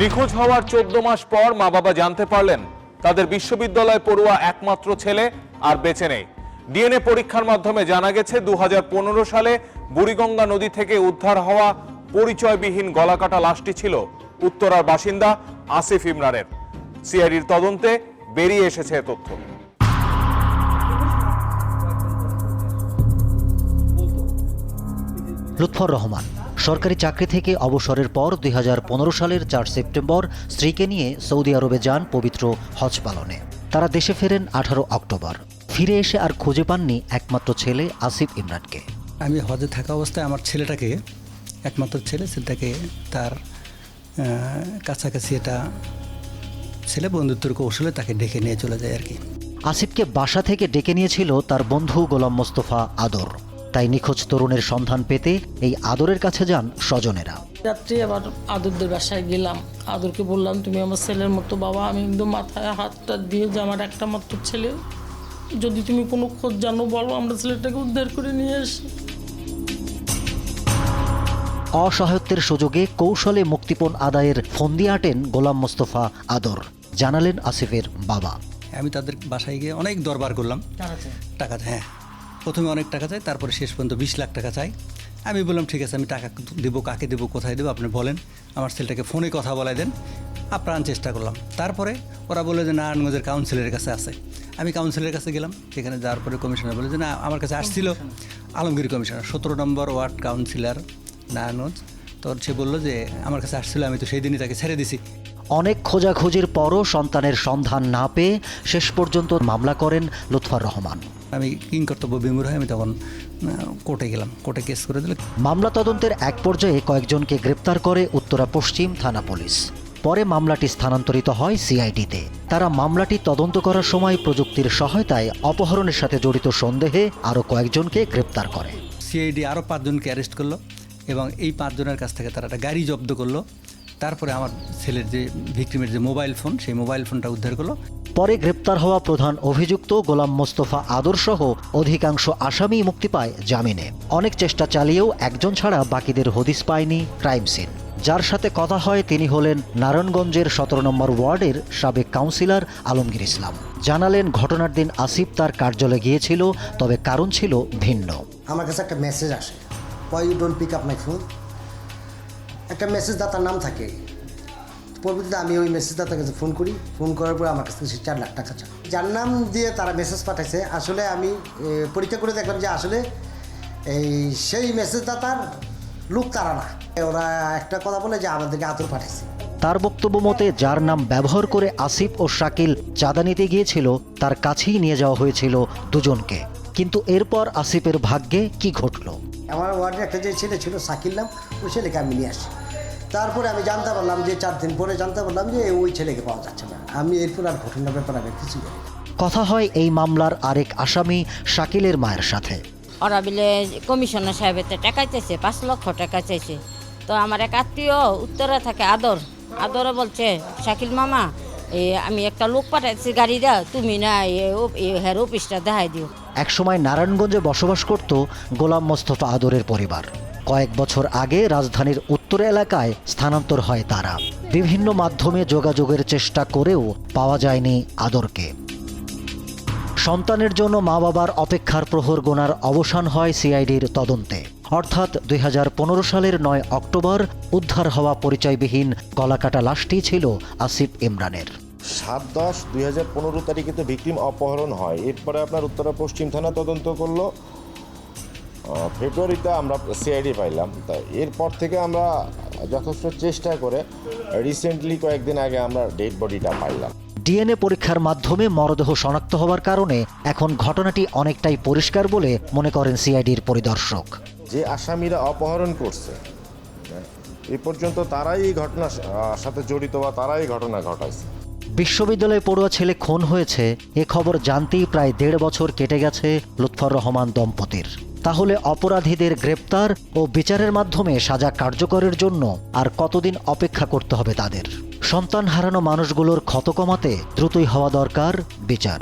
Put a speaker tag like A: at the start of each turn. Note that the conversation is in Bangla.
A: নিখোঁজ হওয়ার চোদ্দ মাস পর মা বাবা জানতে পারলেন তাদের বিশ্ববিদ্যালয় পড়ুয়া একমাত্র ছেলে আর বেঁচে নেই। ডিএনএ পরীক্ষার মাধ্যমে জানা গেছে দু হাজার পনেরো সালে বুড়িগঙ্গা নদী থেকে উদ্ধার হওয়া পরিচয়বিহীন গলাকাটা লাশটি ছিল উত্তরার বাসিন্দা আসিফ ইমরানের। সিআইডির তদন্তে বেরিয়ে এসেছে তথ্য।
B: লুৎফর রহমান। সরকারি চাকরি থেকে অবসরের পর দুই হাজার পনেরো সালের চার সেপ্টেম্বর স্ত্রীকে নিয়ে সৌদি আরবে যান পবিত্র হজ পালনে। তারা দেশে ফেরেন আঠারো অক্টোবর। ফিরে এসে আর খুঁজে পাননি একমাত্র ছেলে আসিফ ইমরানকে।
C: আমি হজে থাকা অবস্থায় আমার ছেলেটাকে একমাত্র ছেলে ছেলেটাকে তার কাছাকাছি এটা ছেলে বন্ধুত্বের কৌশলে তাকে ডেকে নিয়ে চলে যায় আর কি।
B: আসিফকে বাসা থেকে ডেকে নিয়েছিল তার বন্ধু গোলাম মোস্তফা আদর। তাই নিখোঁজ তরুণের সন্ধান পেতে এই আদরের কাছে যান স্বজনেরা।
D: রাত্রি আবার আদরদের বাসায় গেলাম। আদরকে বললাম তুমি আমার ছেলের মতো বাবা আমি একদম মাথায় হাতটা দিয়ে যে আমার একটা মাত্র ছেলে। যদি তুমি কোনো খোঁজ জানো বলো আমরা ছেলেটাকে উদ্ধার করে নিয়ে আসি।
B: অসহায়ত্বের সুযোগে কৌশলে মুক্তিপণ আদায়ের ফন্দি আটেন গোলাম মোস্তফা আদর। জানালেন আসিফের বাবা।
C: আমি তাদের বাসায় গিয়ে অনেক দরবার করলাম। টাকা হ্যাঁ। প্রথমে অনেক টাকা চাই তারপরে শেষ পর্যন্ত বিশ লাখ টাকা চাই। আমি বললাম ঠিক আছে আমি টাকা দেবো কাকে দেবো কোথায় দেবো আপনি বলেন। আমার ছেলেটাকে ফোনে কথা বলাই দেন আপ্রাণ চেষ্টা করলাম। তারপরে ওরা বলে যে নারায়ণগঞ্জের কাউন্সিলের কাছে আছে। আমি কাউন্সিলের কাছে গেলাম সেখানে যাওয়ার পরে কমিশনার বলে যে না আমার কাছে আসছিল আলমগীর কমিশনার সতেরো নম্বর ওয়ার্ড কাউন্সিলর নারায়ণগঞ্জ তো সে বলল যে আমার কাছে আসছিল আমি তো সেই দিনই তাকে ছেড়ে দিছি।
B: অনেক খোঁজাখুঁজির পরও সন্তানের সন্ধান না পেয়ে শেষ পর্যন্ত মামলা করেন লুৎফর রহমান।
C: আমি কিং কর্তব্য বিমূর হয়ে আমি তখন কোর্টে গেলাম কোর্টে কেস করে দিলে।
B: মামলা তদন্তের এক পর্যায়ে কয়েকজনকে গ্রেপ্তার করে উত্তরা পশ্চিম থানা পুলিশ। পরে মামলাটি স্থানান্তরিত হয় সিআইডিতে। তারা মামলাটি তদন্ত করার সময় প্রযুক্তির সহায়তায় অপহরণের সাথে জড়িত সন্দেহে আরও কয়েকজনকে গ্রেপ্তার করে।
C: সিআইডি আরও পাঁচজনকে অ্যারেস্ট করল এবং এই পাঁচজনের কাছ থেকে তারা একটা গাড়ি জব্দ করল। তারপরে আমার ছেলের যে ভিক্টিমের যে মোবাইল ফোন সেই মোবাইল ফোনটা উদ্ধার করল।
B: পরে গ্রেপ্তার হওয়া প্রধান অভিযুক্ত গোলাম মোস্তফা আদরসহ অধিকাংশ আসামি মুক্তি পায় জামিনে। অনেক চেষ্টা চালিয়েও একজন ছাড়া বাকিদের হদিস পায়নি ক্রাইম সিন। যার সাথে কথা হয় তিনি হলেন নারায়ণগঞ্জের সতেরো নম্বর ওয়ার্ডের সাবেক কাউন্সিলর আলমগীর ইসলাম। জানালেন ঘটনার দিন আসিফ তার কার্যালয়ে গিয়েছিল তবে কারণ ছিল ভিন্ন।
E: আমার কাছে একটা মেসেজ আসে। Why you don't pick up my phone একটা মেসেজ দাতার নাম থাকে। পরবর্তীতে আমি ওই মেসেজ দাতার কাছে ফোন করি। ফোন করার পর আমার কাছ থেকে সে চার লাখ টাকা চায়। যার নাম দিয়ে তারা মেসেজ পাঠাইছে আসলে আমি পরীক্ষা করে দেখলাম যে আসলে এই সেই মেসেজ দাতার লোক তারা না। ওরা একটা কথা বলে যে আমাদেরকে আতর পাঠাইছে।
B: তার বক্তব্য মতে যার নাম ব্যবহার করে আসিফ ও শাকিল চাঁদা নিতে গিয়েছিল তার কাছেই নিয়ে যাওয়া হয়েছিল দুজনকে। কিন্তু এরপর আসিফের ভাগ্যে কি ঘটলো?
E: আমার ওয়ার্ডে একটা যে ছেলে ছিল শাকিল নাম ওই ছেলেকে আমি নিয়ে আসি। তারপরে আমি জানতে পারলাম যে চার দিন পরে জানতে পারলাম যে ওই ছেলেকে পাওয়া যাচ্ছে না। আমি এরপর আর ঘটনার ব্যাপারে আমি কিছু জানি
B: কথা হয় এই মামলার আরেক আসামি শাকিলের মায়ের সাথে।
F: ওরা বিলে কমিশনার সাহেবের টাকা চাইছে পাঁচ লক্ষ টাকা চাইছে। তো আমার এক আত্মীয় উত্তরা থাকে আদর। আদরে বলছে শাকিল মামা এ আমি একটা লোক পাঠাইছি গাড়ি দাও তুমি না হের অফিসটা দেখাই দিও।
B: একসময় নারায়ণগঞ্জে বসবাস করত গোলাম মোস্তফা আদরের পরিবার। কয়েক বছর আগে রাজধানীর উত্তর এলাকায় স্থানান্তর হয় তারা। বিভিন্ন মাধ্যমে যোগাযোগের চেষ্টা করেও পাওয়া যায়নি আদরকে। সন্তানের জন্য মা বাবার অপেক্ষার প্রহর গোনার অবসান হয় সিআইডির তদন্তে। অর্থাৎ দুই হাজার পনেরো সালের নয় অক্টোবর উদ্ধার হওয়া পরিচয়বিহীন গলাকাটা লাশটি ছিল আসিফ ইমরানের।
G: সাত দশ দুই হাজার পনেরো তারিখে তো ভিকটিম অপহরণ হয়। এরপরে আপনার উত্তরা পশ্চিম থানা তদন্ত করল। ফেব্রুয়ারিতে আমরা সিআইডি পাইলাম। তা এরপর থেকে আমরা যথেষ্ট চেষ্টা করে রিসেন্টলি কয়েকদিন আগে আমরা ডেড বডিটা পাইলাম।
B: ডিএনএ পরীক্ষার মাধ্যমে মরদেহ শনাক্ত হওয়ার কারণে এখন ঘটনাটি অনেকটাই পরিষ্কার বলে মনে করেন সিআইডির পরিদর্শক।
G: যে আসামিরা অপহরণ করছে এ পর্যন্ত তারাই এই ঘটনার সাথে জড়িত বা তারাই ঘটনা ঘটাইছে।
B: বিশ্ববিদ্যালয়ে পড়ুয়া ছেলে খুন হয়েছে এ খবর জানতেই প্রায় দেড় বছর কেটে গেছে লুৎফর রহমান দম্পতির। তাহলে অপরাধীদের গ্রেপ্তার ও বিচারের মাধ্যমে সাজা কার্যকরের জন্য আর কতদিন অপেক্ষা করতে হবে তাদের? সন্তান হারানো মানুষগুলোর ক্ষত কমাতে দ্রুতই হওয়া দরকার বিচার।